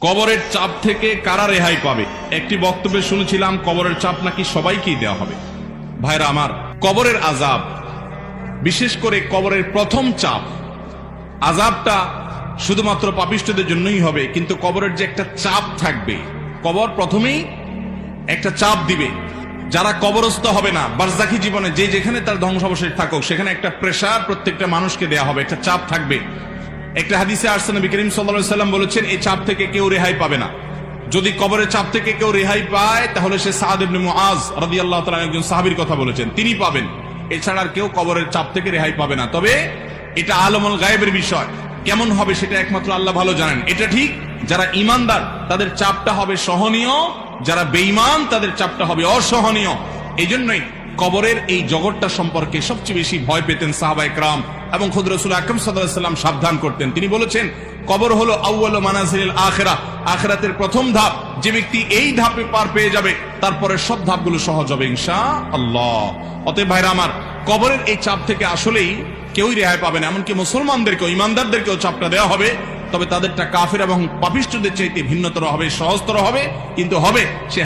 কবরের চাপ থেকে কারা রেহাই পাবে? একটি বক্তব্যে শুনেছিলাম, কবরের চাপ নাকি সবাইকেই দেওয়া হবে। ভাইরা আমার, কবরের আজাব বিশেষ করে কবরের প্রথম চাপ আজাবটা শুধুমাত্র পাপিষ্টদের জন্যই হবে, কিন্তু কবরের যে একটা চাপ থাকবে, কবর প্রথমেই একটা চাপ দিবে। যারা কবরস্থ হবে না বারজাকি জীবনে যে যেখানে তার ধ্বংসাবশেষ থাকুক, সেখানে একটা প্রেশার প্রত্যেকটা মানুষকে দেয়া হবে, একটা চাপ থাকবে। একটা হাদিসে আরসান নবী করিম সাল্লাম বলেছেন এই চাপ থেকে কেউ রেহাই পাবে না। যদি কবরের চাপ থেকে কেউ রেহাই পায়, তাহলে সে সাদ ইবনে মুআজ রাদিয়াল্লাহু তাআলা একজন সাহাবীর কথা বলেছেন। তিনি পাবেন। এছাড়া আর কেউ কবরের চাপ থেকে রেহাই পাবে না। তবে এটা আলমুল গায়েবের বিষয়। কেমন হবে সেটা একমাত্র আল্লাহ ভালো জানেন। এটা ঠিক, যারা ইমানদার তাদের চাপটা হবে সহনীয়। যারা বেঈমান, তাদের চাপটা হবে অসহনীয়। এই জন্যই কবরের এই জগৎটা সম্পর্কে সবচেয়ে বেশি ভয় পেতেন সাহাবা একরাম এবং খুদ রসুল আকরম সাল্লাম সাবধান করতেন। তিনি বলেছেন, কবর হলো আউ্ল মানাজিল আখেরা। আখেরাতের প্রথম ধাপ, যে ব্যক্তি এই ধাপে পার পেয়ে যাবে, তারপরে সব ধাপগুলো সহজ হবে ইনশা আল্লাহ অতএব ভাইরা আমার, কবরের এই চাপ থেকে আসলেই কেউই রেহাই পাবে না, এমনকি মুসলমানদেরকেও, ইমানদারদেরকেও চাপটা দেওয়া হবে। তবে তাদেরটা কাফের এবং পাপিষ্টদের চাইতে ভিন্নতর হবে, সহজতর হবে, কিন্তু হবে সে